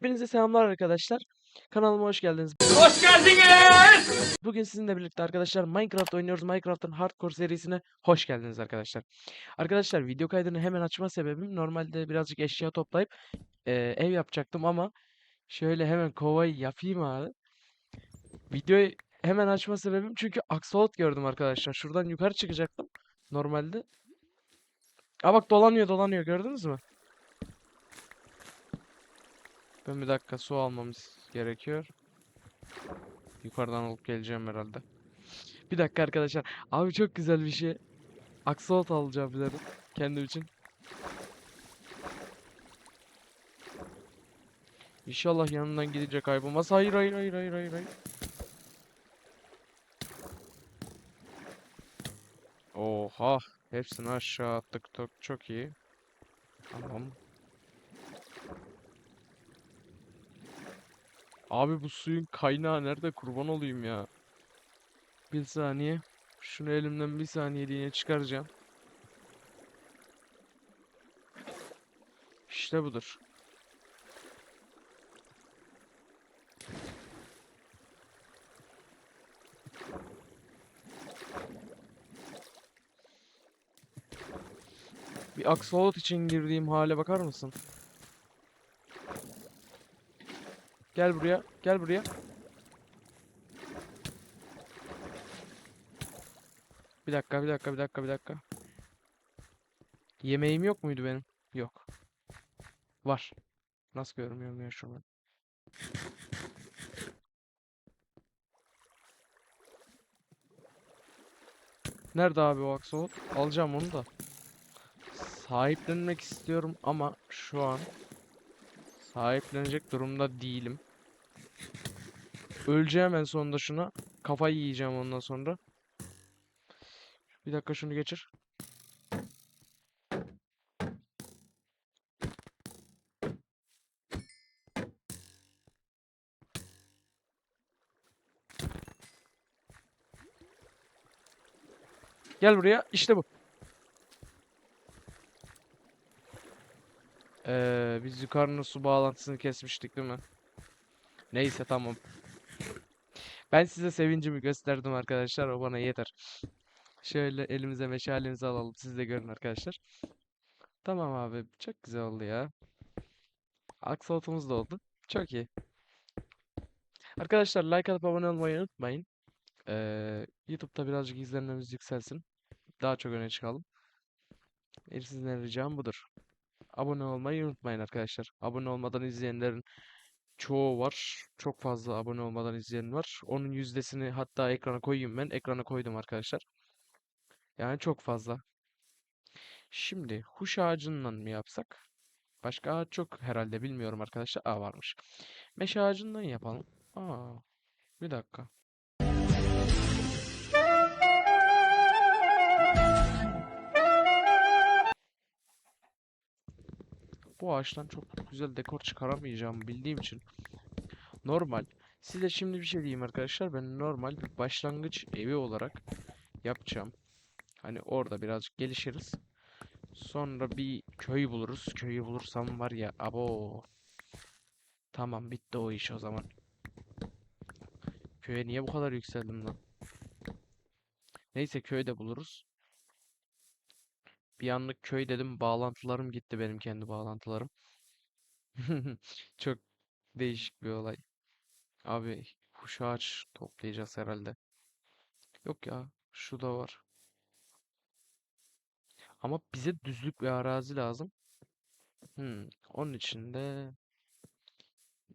Hepinize selamlar arkadaşlar. Kanalıma hoş geldiniz. Hoş geldiniz. Bugün sizinle birlikte arkadaşlar Minecraft oynuyoruz. Minecraft'ın Hardcore serisine hoş geldiniz arkadaşlar. Arkadaşlar video kaydını hemen açma sebebim normalde birazcık eşya toplayıp e, ev yapacaktım ama şöyle hemen kovayı yapayım abi. Videoyu hemen açma sebebim çünkü Axolot gördüm arkadaşlar. Şuradan yukarı çıkacaktım normalde. Aa bak dolanıyor dolanıyor gördünüz mü? Ben bir dakika su almamız gerekiyor. Yukarıdan alıp geleceğim herhalde. Bir dakika arkadaşlar. Abi çok güzel bir şey. Axolot alacağım dedim. Kendim için. İnşallah yanından gidecek kaybolmaz. Hayır hayır hayır hayır hayır hayır. Oha. Hepsini aşağı attık. Çok, çok iyi. Tamam. Abi bu suyun kaynağı nerede kurban olayım ya. Bir saniye. Şunu elimden bir saniyeliğine çıkaracağım. İşte budur. Bir aksolot için girdiğim hale bakar mısın? Gel buraya. Gel buraya. Bir dakika, bir dakika, bir dakika, bir dakika. Yemeğim yok muydu benim? Yok. Var. Nasıl görmüyorum ya şunu? Nerede abi o aksolot? Alacağım onu da. Sahiplenmek istiyorum ama şu an Sahiplenecek durumda değilim. Öleceğim en sonunda şuna. Kafayı yiyeceğim ondan sonra. Bir dakika şunu geçir. Gel buraya. İşte bu. Ee, biz yukarının su bağlantısını kesmiştik değil mi? Neyse tamam. Ben size sevincimi gösterdim arkadaşlar. O bana yeter. Şöyle elimize meşalemizi alalım. Siz de görün arkadaşlar. Tamam abi. Çok güzel oldu ya. Aksolotumuz da oldu. Çok iyi. Arkadaşlar like atıp abone olmayı unutmayın. Ee, YouTube'da birazcık izlenmemiz yükselsin. Daha çok öne çıkalım. Sizden ricam budur. Abone olmayı unutmayın arkadaşlar. Abone olmadan izleyenlerin çoğu var. Çok fazla abone olmadan izleyen var. Onun yüzdesini hatta ekrana koyayım ben. Ekrana koydum arkadaşlar. Yani çok fazla. Şimdi huş ağacından mı yapsak? Başka ağaç yok herhalde bilmiyorum arkadaşlar. Aa varmış. Meşe ağacından yapalım. Aa bir dakika. Bu ağaçtan çok güzel dekor çıkaramayacağımı bildiğim için normal. Size şimdi bir şey diyeyim arkadaşlar. Ben normal bir başlangıç evi olarak yapacağım. Hani orada birazcık gelişiriz. Sonra bir köy buluruz. Köyü bulursam var ya abo. Tamam bitti o iş o zaman. Köye niye bu kadar yükseldim lan? Neyse köyde buluruz. Bir anlık köy dedim bağlantılarım gitti benim kendi bağlantılarım. Çok değişik bir olay. Abi kuş ağaç toplayacağız herhalde. Yok ya şu da var. Ama bize düzlük bir arazi lazım. Hmm, onun için de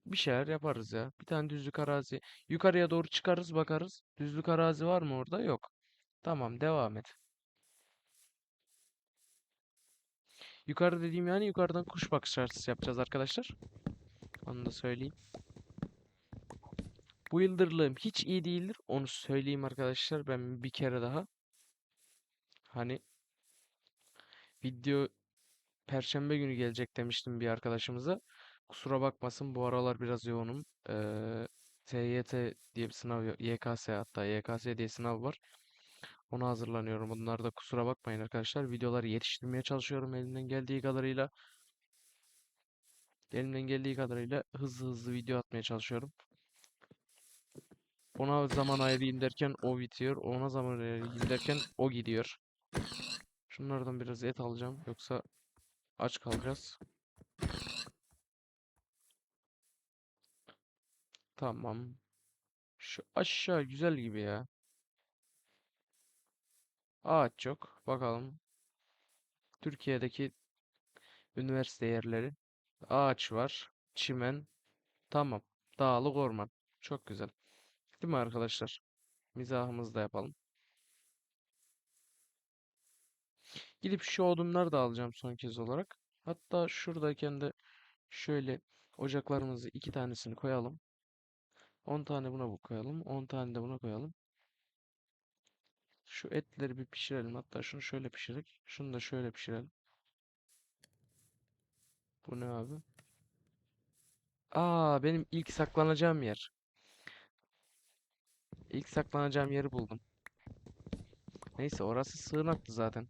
bir şeyler yaparız ya. Bir tane düzlük arazi. Yukarıya doğru çıkarız bakarız. Düzlük arazi var mı orada? Yok. Tamam devam et. Yukarı dediğim yani yukarıdan kuş bakış açısı yapacağız arkadaşlar. Onu da söyleyeyim. Bu yıldırlığım hiç iyi değildir. Onu söyleyeyim arkadaşlar. Ben bir kere daha. Hani video Perşembe günü gelecek demiştim bir arkadaşımıza. Kusura bakmasın bu aralar biraz yoğunum. Ee, TYT diye bir sınav, YKS hatta YKS diye sınav var. Ona hazırlanıyorum. Bunlar da kusura bakmayın arkadaşlar. Videoları yetiştirmeye çalışıyorum elimden geldiği kadarıyla. Elimden geldiği kadarıyla hızlı hızlı video atmaya çalışıyorum. Ona zaman ayırayım derken o bitiyor. Ona zaman ayırayım derken o gidiyor. Şunlardan biraz et alacağım. Yoksa aç kalacağız. Tamam. Şu aşağı güzel gibi ya. Ağaç yok. Bakalım. Türkiye'deki üniversite yerleri. Ağaç var. Çimen. Tamam. Dağlık orman. Çok güzel. Değil mi arkadaşlar? Mizahımızı da yapalım. Gidip şu odunları da alacağım son kez olarak. Hatta şuradayken de şöyle ocaklarımızı iki tanesini koyalım. 10 tane buna bu koyalım. 10 tane de buna koyalım. Şu etleri bir pişirelim. Hatta şunu şöyle pişirelim. Şunu da şöyle pişirelim. Bu ne abi? Aa benim ilk saklanacağım yer. İlk saklanacağım yeri buldum. Neyse orası sığınaktı zaten.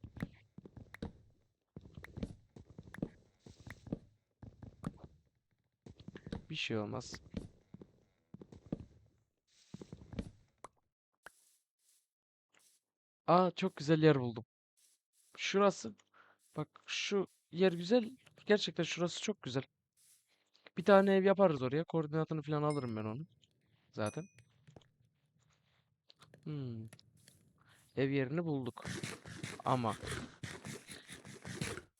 Bir şey olmaz. Aa çok güzel yer buldum. Şurası. Bak şu yer güzel. Gerçekten şurası çok güzel. Bir tane ev yaparız oraya. Koordinatını falan alırım ben onu. Zaten. Hmm. Ev yerini bulduk. Ama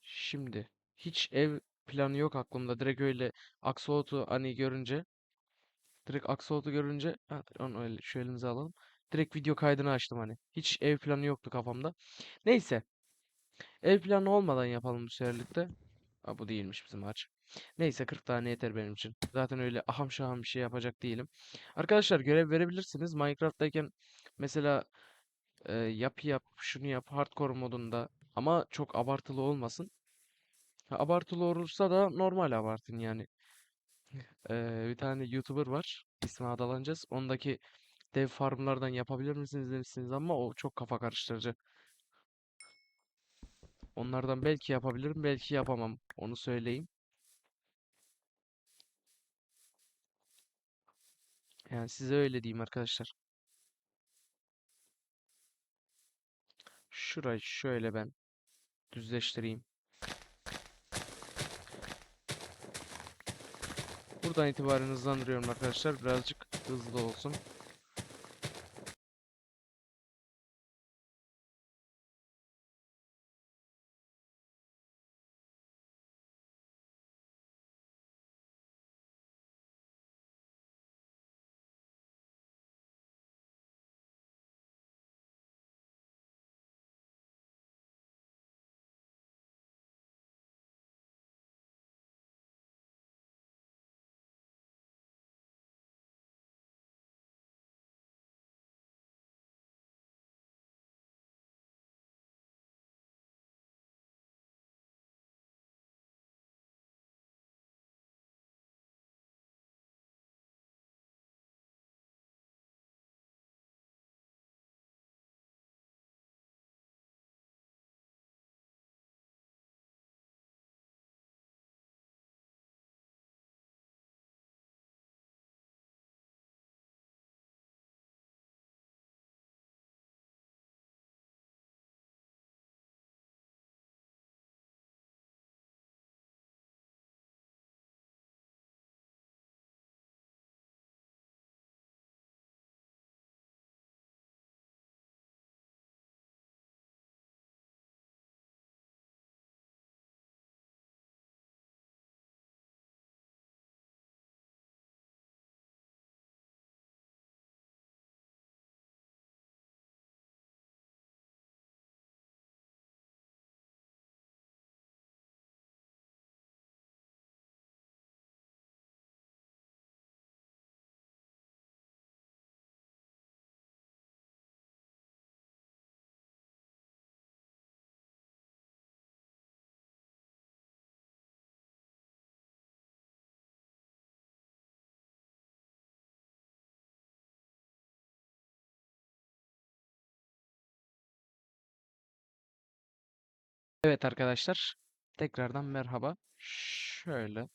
şimdi hiç ev planı yok aklımda. Direkt öyle Aksolot'u hani görünce direkt Aksolot'u görünce onu öyle şu elimize alalım. Direkt video kaydını açtım hani. Hiç ev planı yoktu kafamda. Neyse. Ev planı olmadan yapalım bu seferlikte. Aa, bu değilmiş bizim ağaç. Neyse 40 tane yeter benim için. Zaten öyle aham şaham bir şey yapacak değilim. Arkadaşlar görev verebilirsiniz. Minecraft'tayken mesela e, yap yap şunu yap hardcore modunda ama çok abartılı olmasın. Ha, abartılı olursa da normal abartın yani. E, bir tane YouTuber var. İsmi Adalanacağız. Ondaki dev farmlardan yapabilir misiniz demişsiniz ama o çok kafa karıştırıcı. Onlardan belki yapabilirim, belki yapamam. Onu söyleyeyim. Yani size öyle diyeyim arkadaşlar. Şurayı şöyle ben düzleştireyim. Buradan itibaren hızlandırıyorum arkadaşlar. Birazcık hızlı olsun. Evet arkadaşlar. Tekrardan merhaba. Şöyle.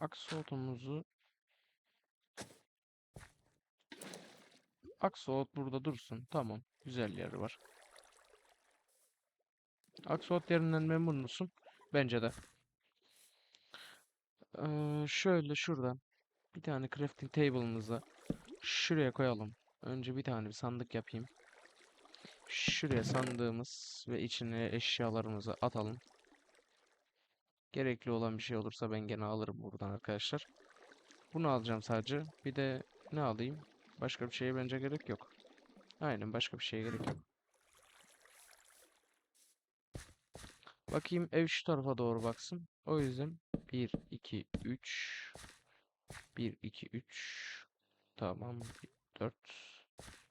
Aksolotumuzu Aksolot burada dursun. Tamam. Güzel yeri var. Aksolot yerinden memnun musun? Bence de. Ee, şöyle şuradan bir tane crafting table'ımızı şuraya koyalım. Önce bir tane bir sandık yapayım. Şuraya sandığımız ve içine eşyalarımızı atalım. Gerekli olan bir şey olursa ben gene alırım buradan arkadaşlar. Bunu alacağım sadece. Bir de ne alayım? Başka bir şeye bence gerek yok. Aynen başka bir şeye gerek yok. Bakayım ev şu tarafa doğru baksın. O yüzden 1, 2, 3 1, 2, 3 Tamam. 4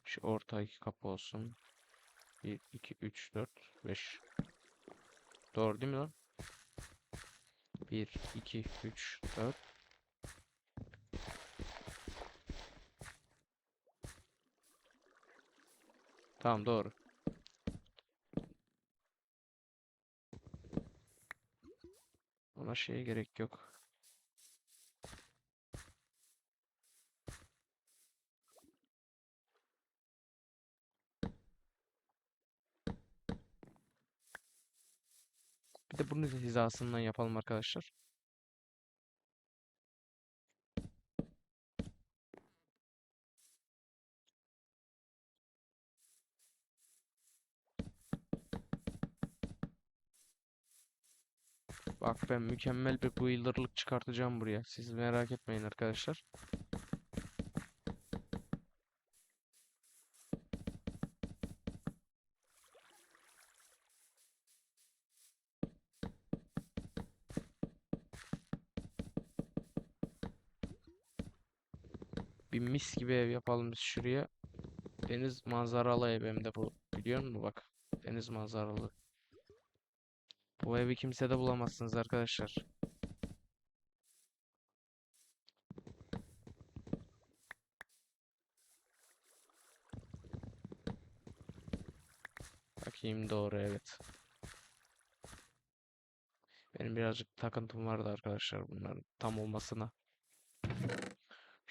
Şu orta iki kapı olsun. 1, 2, 3, 4, 5 Doğru değil mi lan? 1, 2, 3, 4 Tamam doğru. Ona şeye gerek yok. De bunu hizasından yapalım arkadaşlar. Bak ben mükemmel bir builder'lık çıkartacağım buraya. Siz merak etmeyin arkadaşlar. Bir mis gibi ev yapalım biz şuraya. Deniz manzaralı ev hem de bu. Biliyor musun bak. Deniz manzaralı. Bu evi kimsede bulamazsınız arkadaşlar. Bakayım doğru evet. Benim birazcık takıntım vardı arkadaşlar bunların tam olmasına.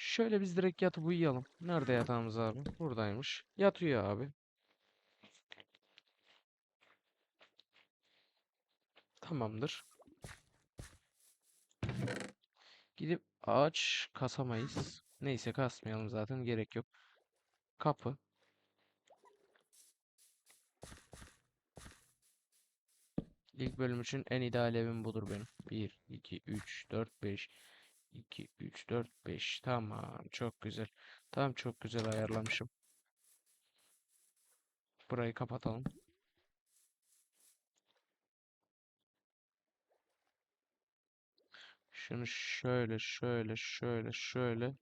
Şöyle biz direkt yatıp uyuyalım. Nerede yatağımız abi? Buradaymış. Yat uyu abi. Tamamdır. Gidip ağaç kasamayız. Neyse kasmayalım zaten gerek yok. Kapı. İlk bölüm için en ideal evim budur benim. 1, 2, 3, 4, 5. 2, 3, 4, 5. Tamam. Çok güzel. Tamam çok güzel ayarlamışım. Burayı kapatalım. Şunu şöyle şöyle şöyle şöyle.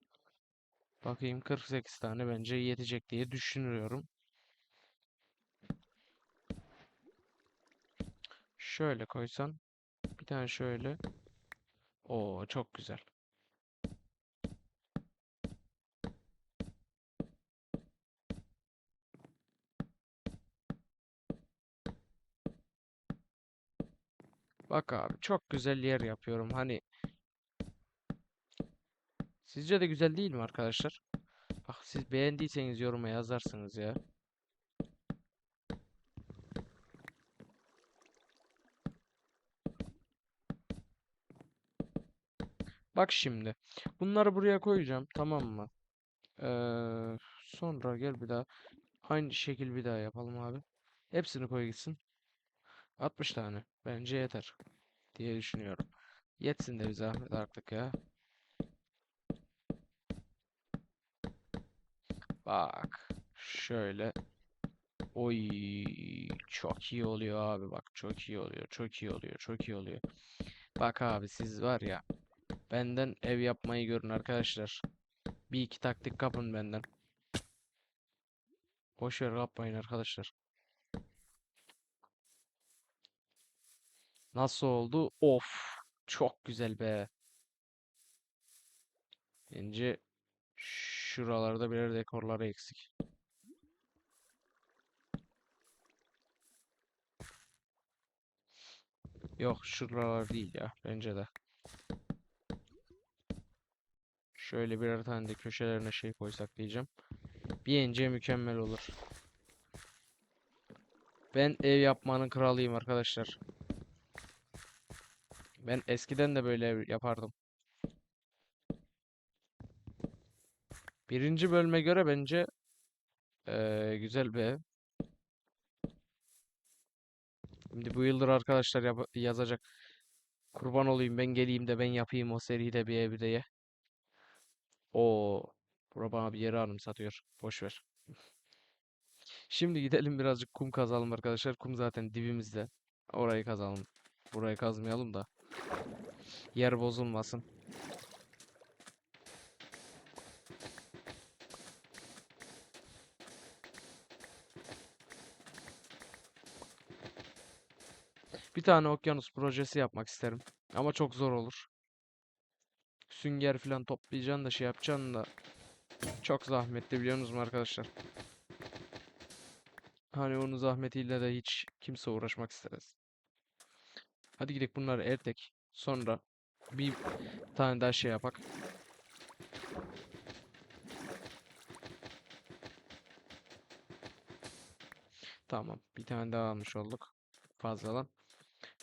Bakayım 48 tane bence yetecek diye düşünüyorum. Şöyle koysan. Bir tane şöyle. Oo çok güzel. Bak abi çok güzel yer yapıyorum. Hani sizce de güzel değil mi arkadaşlar? Bak siz beğendiyseniz yoruma yazarsınız ya. Bak şimdi. Bunları buraya koyacağım. Tamam mı? Ee, sonra gel bir daha. Aynı şekil bir daha yapalım abi. Hepsini koy gitsin. 60 tane. Bence yeter. Diye düşünüyorum. Yetsin de bir zahmet artık ya. Bak. Şöyle. Oy. Çok iyi oluyor abi. Bak çok iyi oluyor. Çok iyi oluyor. Çok iyi oluyor. Bak abi siz var ya. Benden ev yapmayı görün arkadaşlar. Bir iki taktik kapın benden. Boş ver yapmayın arkadaşlar. Nasıl oldu? Of. Çok güzel be. Bence şuralarda birer dekorları eksik. Yok şuralar değil ya bence de. Şöyle birer tane de köşelerine şey koysak diyeceğim. Bir mükemmel olur. Ben ev yapmanın kralıyım arkadaşlar. Ben eskiden de böyle yapardım. Birinci bölüme göre bence eee, güzel bir ev. Şimdi bu yıldır arkadaşlar yazacak. Kurban olayım ben geleyim de ben yapayım o seride bir ev diye. Oo, bura bana bir yeri anımsatıyor. Boş ver. Şimdi gidelim birazcık kum kazalım arkadaşlar. Kum zaten dibimizde. Orayı kazalım. Burayı kazmayalım da. Yer bozulmasın. Bir tane okyanus projesi yapmak isterim. Ama çok zor olur. Sünger falan toplayacaksın da şey yapacaksın da. Çok zahmetli biliyorsunuz mu arkadaşlar? Hani onun zahmetiyle de hiç kimse uğraşmak istemez. Hadi gidelim bunları ertek. Sonra bir tane daha şey yapak. Tamam. Bir tane daha almış olduk. Fazladan.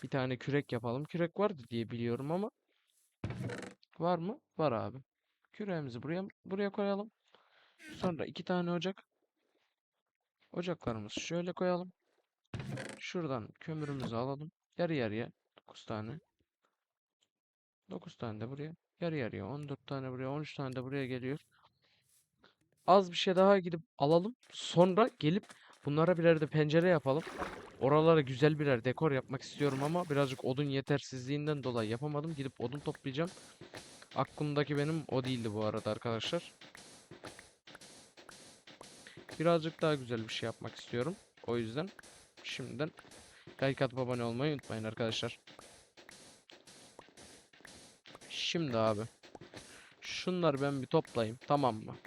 Bir tane kürek yapalım. Kürek vardı diye biliyorum ama. Var mı? Var abi. Küreğimizi buraya buraya koyalım. Sonra iki tane ocak. Ocaklarımızı şöyle koyalım. Şuradan kömürümüzü alalım. Yarı yarıya 9 tane. 9 tane de buraya. Yarı yarıya 14 tane buraya. 13 tane de buraya geliyor. Az bir şey daha gidip alalım. Sonra gelip bunlara birer de pencere yapalım. Oralara güzel birer dekor yapmak istiyorum ama birazcık odun yetersizliğinden dolayı yapamadım. Gidip odun toplayacağım. Aklımdaki benim o değildi bu arada arkadaşlar. Birazcık daha güzel bir şey yapmak istiyorum. O yüzden şimdiden like atıp abone olmayı unutmayın arkadaşlar. Şimdi abi. Şunları ben bir toplayayım. Tamam mı?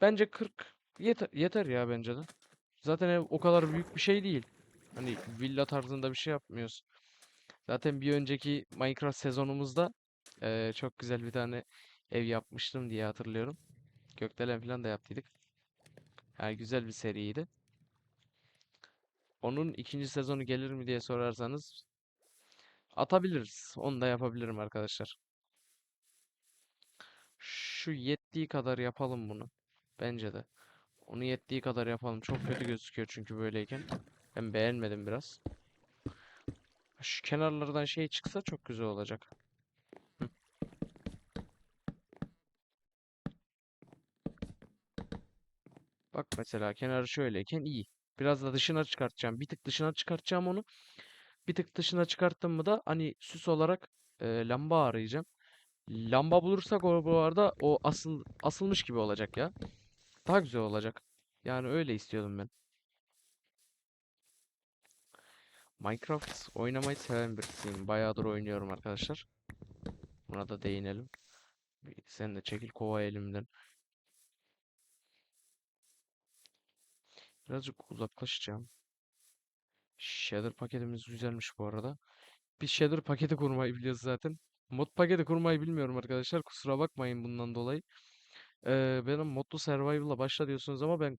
Bence 40 yeter, yeter ya bence de. Zaten ev o kadar büyük bir şey değil. Hani villa tarzında bir şey yapmıyoruz. Zaten bir önceki Minecraft sezonumuzda eee, çok güzel bir tane ev yapmıştım diye hatırlıyorum. Gökdelen falan da yaptıydık. Yani güzel bir seriydi. Onun ikinci sezonu gelir mi diye sorarsanız atabiliriz. Onu da yapabilirim arkadaşlar. Şu yettiği kadar yapalım bunu. Bence de. Onu yettiği kadar yapalım. Çok kötü gözüküyor çünkü böyleyken. Ben beğenmedim biraz. Şu kenarlardan şey çıksa çok güzel olacak. Bak mesela kenarı şöyleyken iyi. Biraz da dışına çıkartacağım. Bir tık dışına çıkartacağım onu. Bir tık dışına çıkarttım mı da hani süs olarak e, lamba arayacağım. Lamba bulursak o bu arada o asıl asılmış gibi olacak ya. Daha güzel olacak. Yani öyle istiyordum ben. Minecraft oynamayı seven birisiyim. Bayağıdır oynuyorum arkadaşlar. Buna da değinelim. Sen de çekil kova elimden. Birazcık uzaklaşacağım. Shader paketimiz güzelmiş bu arada. Biz shader paketi kurmayı biliyoruz zaten. Mod paketi kurmayı bilmiyorum arkadaşlar. Kusura bakmayın bundan dolayı. Ee, benim modlu survival'la başla diyorsunuz ama ben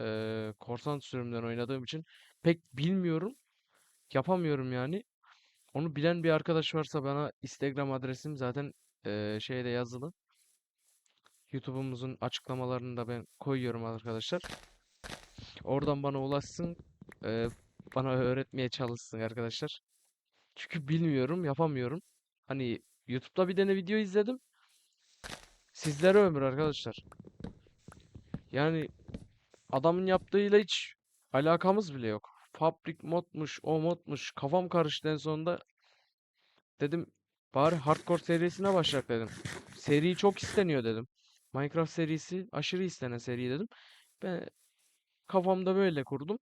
ee, korsan sürümden oynadığım için pek bilmiyorum. Yapamıyorum yani. Onu bilen bir arkadaş varsa bana Instagram adresim zaten ee, şeyde yazılı. YouTube'umuzun açıklamalarını da ben koyuyorum arkadaşlar. Oradan bana ulaşsın. ee, bana öğretmeye çalışsın arkadaşlar. Çünkü bilmiyorum, yapamıyorum. Hani YouTube'da bir tane video izledim. Sizlere ömür arkadaşlar. Yani adamın yaptığıyla hiç alakamız bile yok. Fabrik modmuş, o modmuş. Kafam karıştı en sonunda. Dedim bari hardcore serisine başlat dedim. Seri çok isteniyor dedim. Minecraft serisi aşırı istenen seri dedim. Ben kafamda böyle kurdum.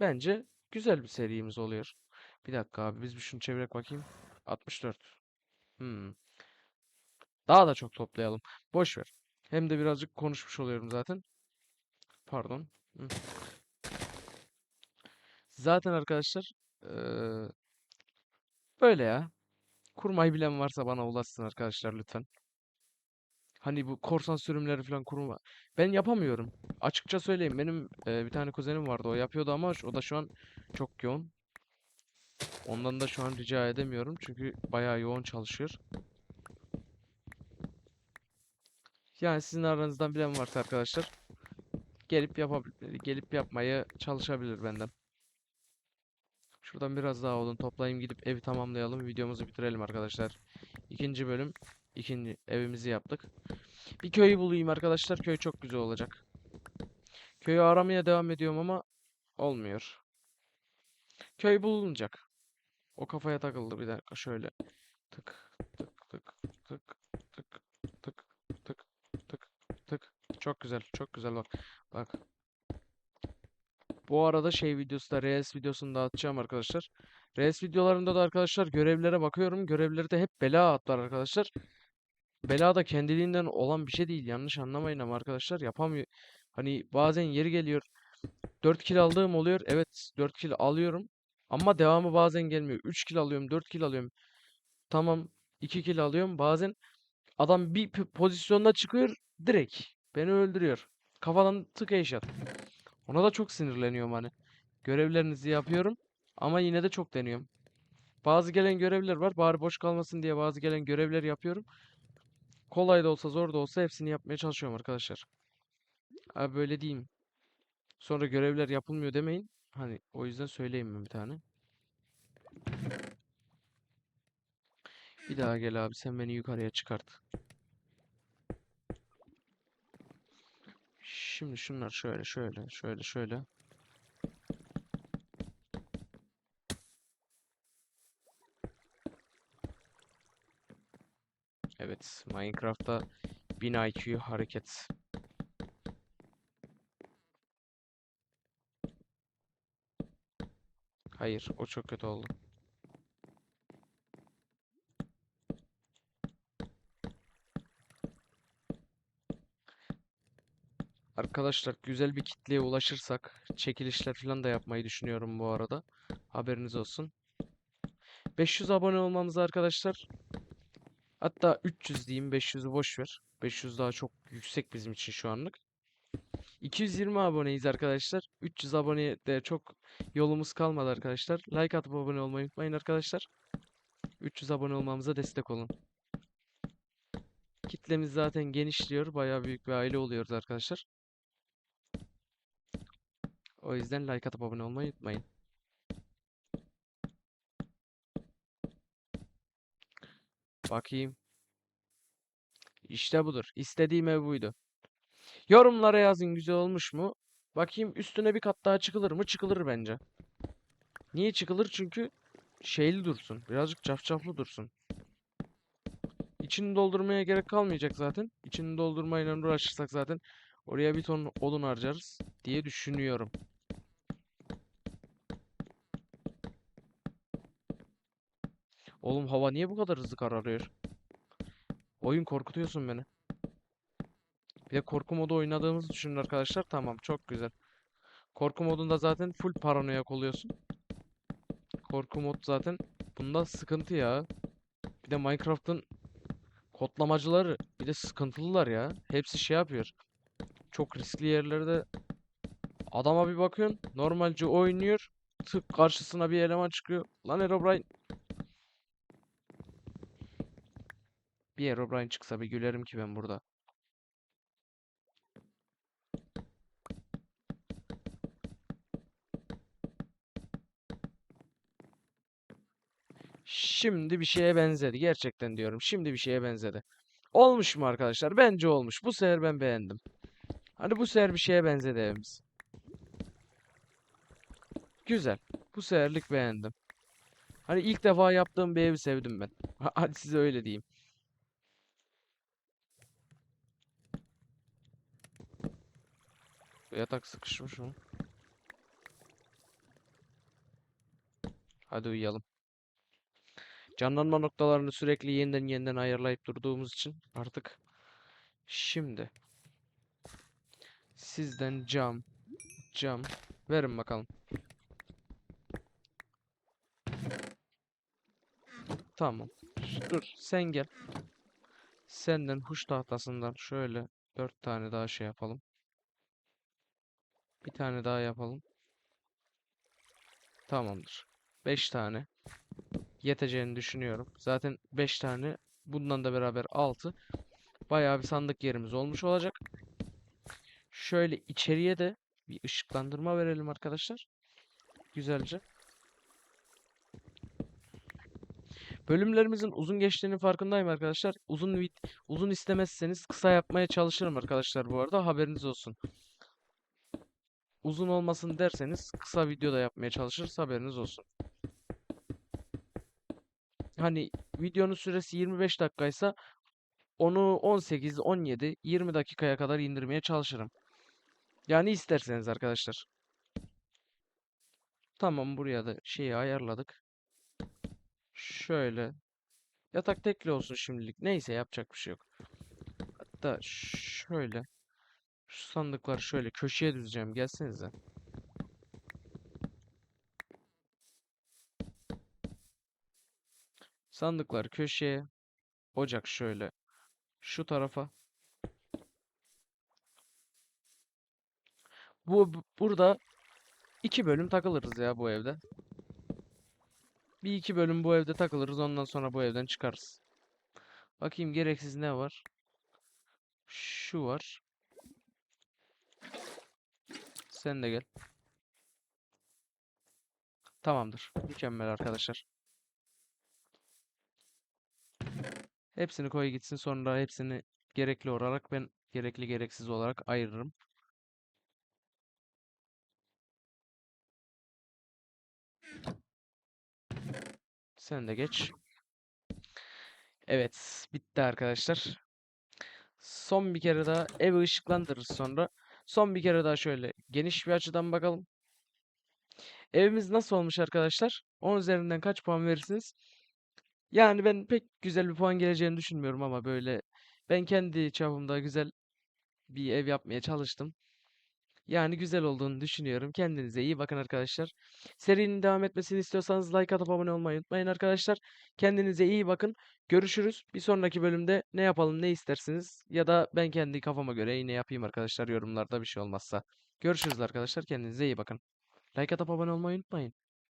Bence güzel bir serimiz oluyor. Bir dakika abi biz bir şunu çevirek bakayım. 64. Hmm. Daha da çok toplayalım. Boş ver. Hem de birazcık konuşmuş oluyorum zaten. Pardon. Hı. Zaten arkadaşlar eee, böyle ya. Kurmayı bilen varsa bana ulaşsın arkadaşlar lütfen. Hani bu korsan sürümleri falan kurma. Ben yapamıyorum. Açıkça söyleyeyim. Benim e, bir tane kuzenim vardı. O yapıyordu ama o da şu an çok yoğun. Ondan da şu an rica edemiyorum. Çünkü bayağı yoğun çalışıyor. Yani sizin aranızdan bilen varsa arkadaşlar gelip yapabilir, gelip yapmaya çalışabilir benden. Şuradan biraz daha odun toplayayım gidip evi tamamlayalım. Videomuzu bitirelim arkadaşlar. İkinci bölüm. ikinci evimizi yaptık. Bir köyü bulayım arkadaşlar. Köy çok güzel olacak. Köyü aramaya devam ediyorum ama olmuyor. Köy bulunacak. O kafaya takıldı bir dakika şöyle. Tık tık tık tık tık tık tık tık tık. Çok güzel, çok güzel bak. Bak. Bu arada şey videosu da Reels videosunu da atacağım arkadaşlar. Reels videolarında da arkadaşlar görevlere bakıyorum. Görevleri de hep bela atlar arkadaşlar. Bela da kendiliğinden olan bir şey değil. Yanlış anlamayın ama arkadaşlar yapamıyor. Hani bazen yeri geliyor. 4 kill aldığım oluyor. Evet 4 kill alıyorum. Ama devamı bazen gelmiyor. 3 kill alıyorum, 4 kill alıyorum. Tamam 2 kill alıyorum. Bazen adam bir pozisyonda çıkıyor direkt beni öldürüyor. Kafadan tık headshot. Ona da çok sinirleniyorum hani. Görevlerinizi yapıyorum ama yine de çok deniyorum. Bazı gelen görevler var. Bari boş kalmasın diye bazı gelen görevleri yapıyorum. Kolay da olsa zor da olsa hepsini yapmaya çalışıyorum arkadaşlar. Abi böyle diyeyim. Sonra görevler yapılmıyor demeyin. Hani o yüzden söyleyeyim ben bir tane. Bir daha gel abi sen beni yukarıya çıkart. Şimdi şunlar şöyle şöyle şöyle şöyle. Evet, Minecraft'ta 1000 IQ hareket. Hayır, o çok kötü oldu. Arkadaşlar güzel bir kitleye ulaşırsak çekilişler falan da yapmayı düşünüyorum bu arada. Haberiniz olsun. 500 abone olmamız arkadaşlar. Hatta 300 diyeyim 500'ü boş ver. 500 daha çok yüksek bizim için şu anlık. 220 aboneyiz arkadaşlar. 300 aboneye de çok yolumuz kalmadı arkadaşlar. Like atıp abone olmayı unutmayın arkadaşlar. 300 abone olmamıza destek olun. Kitlemiz zaten genişliyor. Bayağı büyük bir aile oluyoruz arkadaşlar. O yüzden like atıp abone olmayı unutmayın. Bakayım. İşte budur. İstediğim ev buydu. Yorumlara yazın güzel olmuş mu? Bakayım üstüne bir kat daha çıkılır mı? Çıkılır bence. Niye çıkılır? Çünkü şeyli dursun. Birazcık cafcaflı dursun. İçini doldurmaya gerek kalmayacak zaten. İçini doldurmayla uğraşırsak zaten oraya bir ton odun harcarız diye düşünüyorum. Oğlum hava niye bu kadar hızlı kararıyor? Oyun korkutuyorsun beni. Bir de korku modu oynadığımızı düşünün arkadaşlar. Tamam çok güzel. Korku modunda zaten full paranoyak oluyorsun. Korku mod zaten bunda sıkıntı ya. Bir de Minecraft'ın kodlamacıları bir de sıkıntılılar ya. Hepsi şey yapıyor. Çok riskli yerlerde adama bir bakıyorsun. Normalce oynuyor. Tık karşısına bir eleman çıkıyor. Lan Herobrine. Bir Herobrine çıksa bir gülerim ki ben burada. Şimdi bir şeye benzedi. Gerçekten diyorum. Şimdi bir şeye benzedi. Olmuş mu arkadaşlar? Bence olmuş. Bu sefer ben beğendim. Hani bu sefer bir şeye benzedi evimiz. Güzel. Bu seferlik beğendim. Hani ilk defa yaptığım bir evi sevdim ben. Ha- Hadi size öyle diyeyim. Yatak sıkışmış mı? Hadi uyuyalım. Canlanma noktalarını sürekli yeniden yeniden ayarlayıp durduğumuz için artık şimdi sizden cam cam verin bakalım. Tamam. Dur sen gel. Senden huş tahtasından şöyle 4 tane daha şey yapalım. Bir tane daha yapalım. Tamamdır. 5 tane yeteceğini düşünüyorum. Zaten 5 tane bundan da beraber 6. Bayağı bir sandık yerimiz olmuş olacak. Şöyle içeriye de bir ışıklandırma verelim arkadaşlar. Güzelce. Bölümlerimizin uzun geçtiğinin farkındayım arkadaşlar. Uzun uzun istemezseniz kısa yapmaya çalışırım arkadaşlar bu arada haberiniz olsun. Uzun olmasın derseniz kısa video da yapmaya çalışırız haberiniz olsun. Hani videonun süresi 25 dakikaysa onu 18, 17, 20 dakikaya kadar indirmeye çalışırım. Yani isterseniz arkadaşlar. Tamam buraya da şeyi ayarladık. Şöyle. Yatak tekli olsun şimdilik. Neyse yapacak bir şey yok. Hatta şöyle. Şu sandıkları şöyle köşeye düzeceğim. Gelsenize. Sandıkları köşeye. Ocak şöyle. Şu tarafa. Bu- burada iki bölüm takılırız ya bu evde. Bir iki bölüm bu evde takılırız. Ondan sonra bu evden çıkarız. Bakayım gereksiz ne var? Şu var. Sen de gel. Tamamdır. Mükemmel arkadaşlar. Hepsini koy gitsin. Sonra hepsini gerekli olarak ben gerekli gereksiz olarak ayırırım. Sen de geç. Evet, bitti arkadaşlar. Son bir kere daha evi ışıklandırırız sonra. Son bir kere daha şöyle geniş bir açıdan bakalım. Evimiz nasıl olmuş arkadaşlar? 10 üzerinden kaç puan verirsiniz? Yani ben pek güzel bir puan geleceğini düşünmüyorum ama böyle ben kendi çapımda güzel bir ev yapmaya çalıştım. Yani güzel olduğunu düşünüyorum. Kendinize iyi bakın arkadaşlar. Serinin devam etmesini istiyorsanız like atıp abone olmayı unutmayın arkadaşlar. Kendinize iyi bakın. Görüşürüz. Bir sonraki bölümde ne yapalım ne istersiniz ya da ben kendi kafama göre yine yapayım arkadaşlar yorumlarda bir şey olmazsa. Görüşürüz arkadaşlar. Kendinize iyi bakın. Like atıp abone olmayı unutmayın.